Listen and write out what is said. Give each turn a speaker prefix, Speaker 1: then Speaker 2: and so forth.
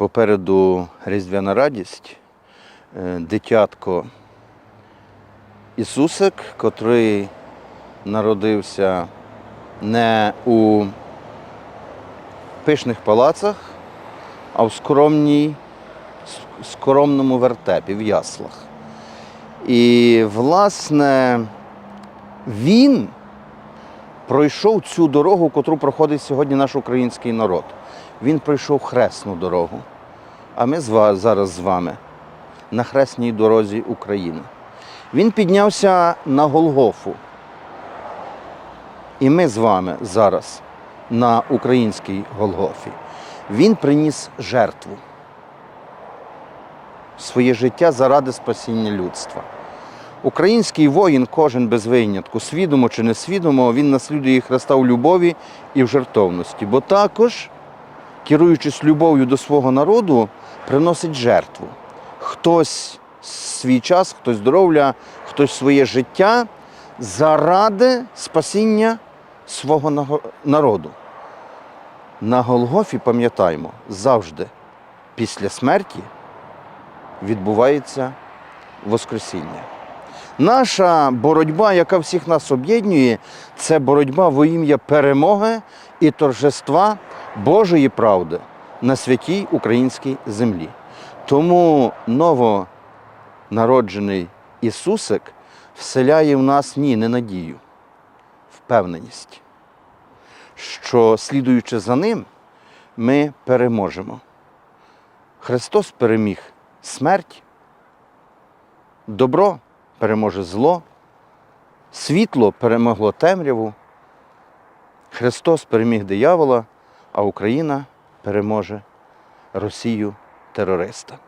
Speaker 1: Попереду Різдвяна радість, е, дитятко Ісусик, котрий народився не у пишних палацах, а в скромній, скромному вертепі, в яслах. І, власне, він пройшов цю дорогу, котру проходить сьогодні наш український народ. Він пройшов хресну дорогу. А ми з зараз з вами на хресній дорозі України. Він піднявся на Голгофу. І ми з вами зараз на українській Голгофі. Він приніс жертву. Своє життя заради спасіння людства. Український воїн, кожен без винятку, свідомо чи несвідомо, він наслідує Христа в любові і в жертовності. Бо також, керуючись любов'ю до свого народу, приносить жертву. Хтось свій час, хтось здоров'я, хтось своє життя заради спасіння свого народу. На Голгофі, пам'ятаємо, завжди після смерті відбувається Воскресіння. Наша боротьба, яка всіх нас об'єднує, це боротьба во ім'я перемоги і торжества Божої правди на святій українській землі. Тому новонароджений Ісусик вселяє в нас ні, не надію, впевненість, що слідуючи за ним, ми переможемо. Христос переміг смерть, добро переможе зло, світло перемогло темряву, Христос переміг диявола, а Україна переможе Росію терориста.